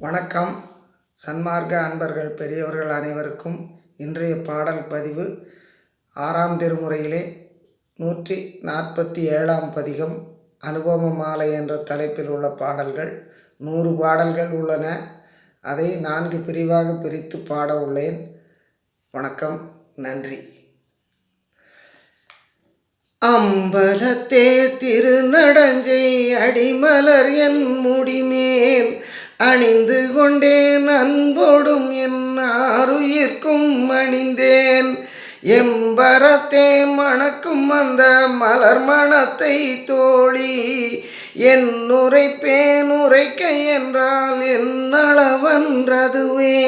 வணக்கம். சன்மார்க்க அன்பர்கள் பெரியவர்கள் அனைவருக்கும் இன்றைய பாடல் பதிவு ஆறாம் திருமுறையிலே நூற்றி நாற்பத்தி ஏழாம் பதிகம் அனுபவ மாலை என்ற தலைப்பில் உள்ள பாடல்கள். நூறு பாடல்கள் உள்ளன. அதை நான்கு பிரிவாக பிரித்து பாட உள்ளேன். வணக்கம். நன்றி. அம்பலத்தே திருநடஞ்சை அடிமலர் என் முடிமேல் அணிந்து கொண்டேன் அன்போடும் என் ஆறுயிர்க்கும் அணிந்தேன். எம்பரத்தே மணக்கும் அந்த மலர் மணத்தை தோழி என் உரைப்பேன் உரைக்க என்றால் என்னளவன்றதுவே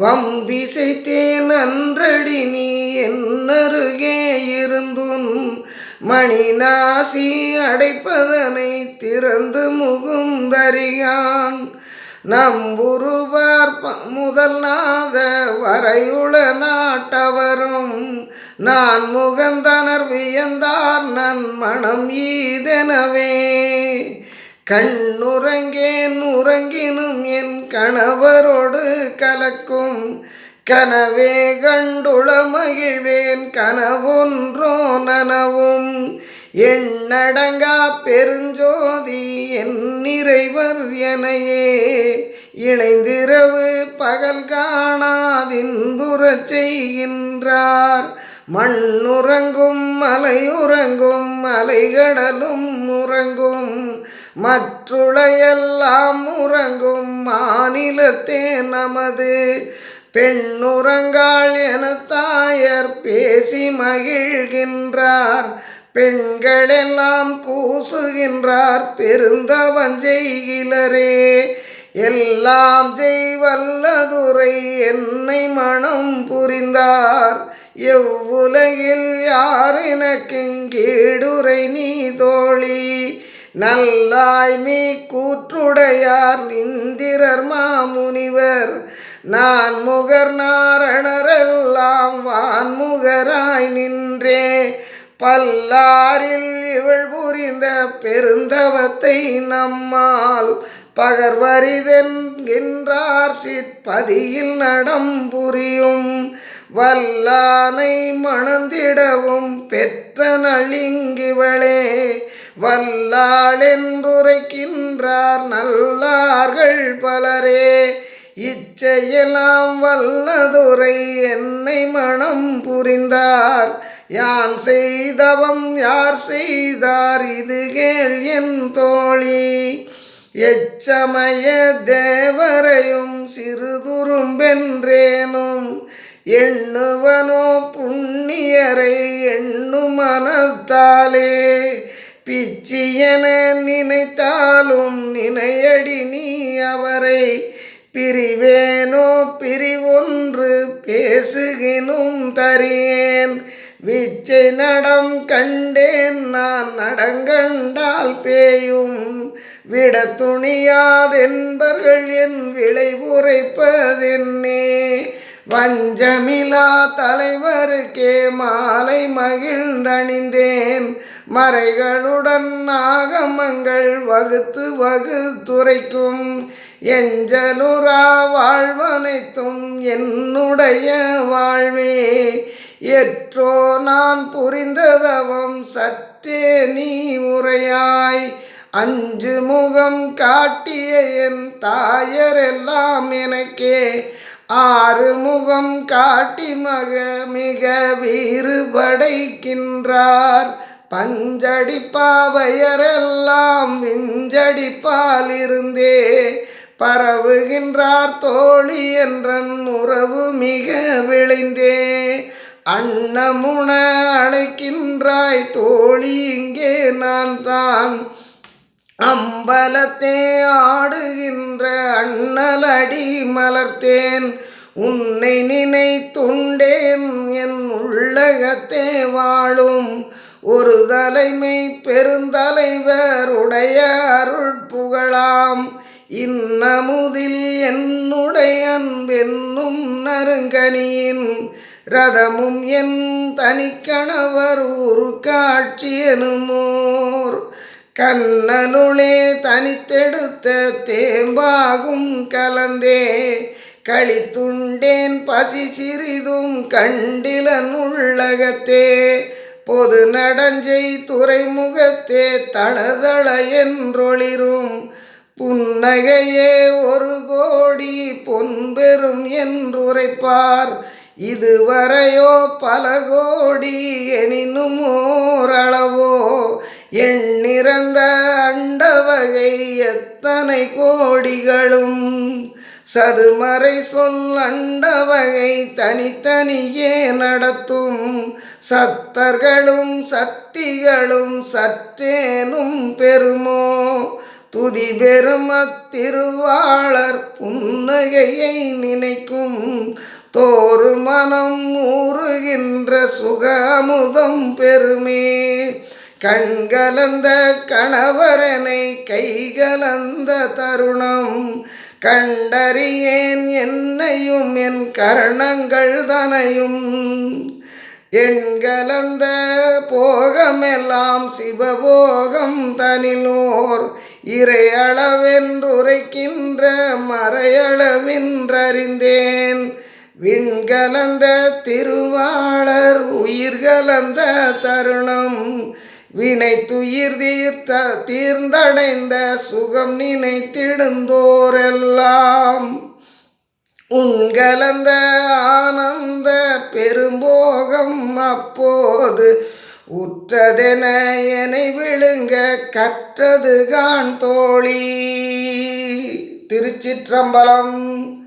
வம்பிசைத்தேன் அன்றடி நீ என்னருகே இருந்தும் மணிநாசி அடைப்பதனை திறந்து முகுந்தறியான். நம்புருவார் முதல் நாத வரையுள நாட்டவரும். நான் முகந்தனர் வியந்தார் நன் மனம் ஈதெனவே கண்ணுறங்கேன் உறங்கினும் என் கணவரோடு கலக்கும். கனவே கண்டுள மகிழ்வேன் கனவொன்றோ நனவும். எண்ணடங்கா பெருஞ்சோதி என் நிறைவர் எனையே. இணைந்திரவு பகல் காணாதின்புறச் செய்கின்றார். மண்ணுறங்கும் மலையுறங்கும் மலைகடலும் உறங்கும். மற்றுளையெல்லாம் உறங்கும் மாநிலத்தே நமது. பெண்ணுறங்காள் என தாயர் பேசி மகிழ்கின்றார். பெண்களெல்லாம் கூசுகின்றார் பெருந்தவன் செய்கிலரே எல்லாம் செய்வல்லதுரை என்னை மனம் புரிந்தார். எவ்வுலகில் யார் எனக்கெங்கீடுரை நீ தோழி. நல்லாய் மீ கூற்றுடையார் நிந்திரர் மாமுனிவர். நான் முகர் நாரணரெல்லாம் வான்முகராய் நின்றே. பல்லாரில் இவள் புரிந்த பெருந்தவத்தை நம்மால் பகர்வரிதென்கின்றார் சிற்பதியில் நடம் புரியும் வல்லானை மணந்திடவும் பெற்ற நளிங்கிவளே வல்லாளென்றுரைக்கின்றார் நல்லார்கள் பலரே. இச்செயலாம் வல்லதுரை என்னை மனம் புரிந்தார். யான் செய்தவம் யார் செய்தார் இது கேள் என் தோழி. எச்சமய தேவரையும் சிறுதுரும்பென்றேனும் எண்ணுவனோ புண்ணியரை எண்ணும் மனத்தாலே. பிச்சியென நினைத்தாலும் நினையடி நீ அவரை. பிரிவேனோ பிரிவொன்று பேசுகினும் தரியேன். விச்சை நடம் கண்டேன் நான் நடங்கண்டால் பேயும். விட துணியாதென்பர்கள் என் விளை உரைப்பதென்னே. வஞ்சமிலா தலைவருக்கே மாலை மகிழ்ந்தணிந்தேன். மறைகளுடன் நாகமங்கள் வகுத்து வகுத்துரைக்கும். எஞ்சலுரா வாழ்வனைத்தும் என்னுடைய வாழ்வே. எற்றோ நான் புரிந்ததவம் சற்றே நீ உரையாய். அஞ்சு முகம் காட்டிய என் தாயரெல்லாம் எனக்கே. ஆறு முகம் காட்டி மக மிக வீறுபடைக்கின்றார். பஞ்சடிப்பாவையரெல்லாம் விஞ்சடிப்பால் இருந்தே பரவுகின்றார் தோழி என்றன் உறவு மிக விளைந்தே. அண்ணமுன அழைக்கின்றாய் தோழி இங்கே நான் தான் அம்பலத்தே ஆடுகின்ற அண்ணலடி மலர்த்தேன். உன்னை நினைத்துண்டேன் என் உள்ளகத்தே வாழும். ஒரு தலைமை பெருந்தலைவருடைய அருட்புகழாம் இன்னமுதில் என்னுடைய அன்பென்னும் நறுங்கனியின். ரதமும் என் தனிக்கணவர் ஒரு காட்சி எனுமோர். கண்ணனுளே தனித்தெடுத்த தேம்பாகும் கலந்தே. களித்துண்டேன் பசி சிறிதும் கண்டிலன் உள்ளகத்தே. பொது நடஞ்சை துறைமுகத்தே தளதள என்றொளிரும். புன்னகையே ஒரு கோடி பொன்பெரும் என்றுரைப்பார். இதுவரையோ பல கோடி எனினும் ஓரளவோ எண்ணிறந்த அண்டவகை எத்தனை கோடிகளும்? சதுமறை சொல் அண்டவகை தனித்தனியே நடத்தும். சத்தர்களும் சக்திகளும் சற்றேனும் பெருமோ துதி பெரும் அத்திருவாளர் புன்னகையை நினைக்கும். தோறு மனம் ஊறுகின்ற சுகமுதம் பெருமே. கண்கலந்த கணவரனை கைகலந்த தருணம். கண்டறியேன் என்னையும் என் கரணங்கள் தனையும். எண்கலந்த போகமெல்லாம் சிவபோகம் தனிலோர். இறையளவென்றுரைக்கின்ற மறையளவின்றறிந்தேன். விண்கலந்த திருவாளர் உயிர்கலந்த தருணம். வினை துயிர் தீர்த்த தீர்ந்தடைந்த சுகம் நினைத்திடுந்தோரெல்லாம். உண்கலந்த ஆனந்த பெரும்போகம் அப்போது உற்றதென என்னை விழுங்க கற்றது கான் தோழி. திருச்சிற்றம்பலம்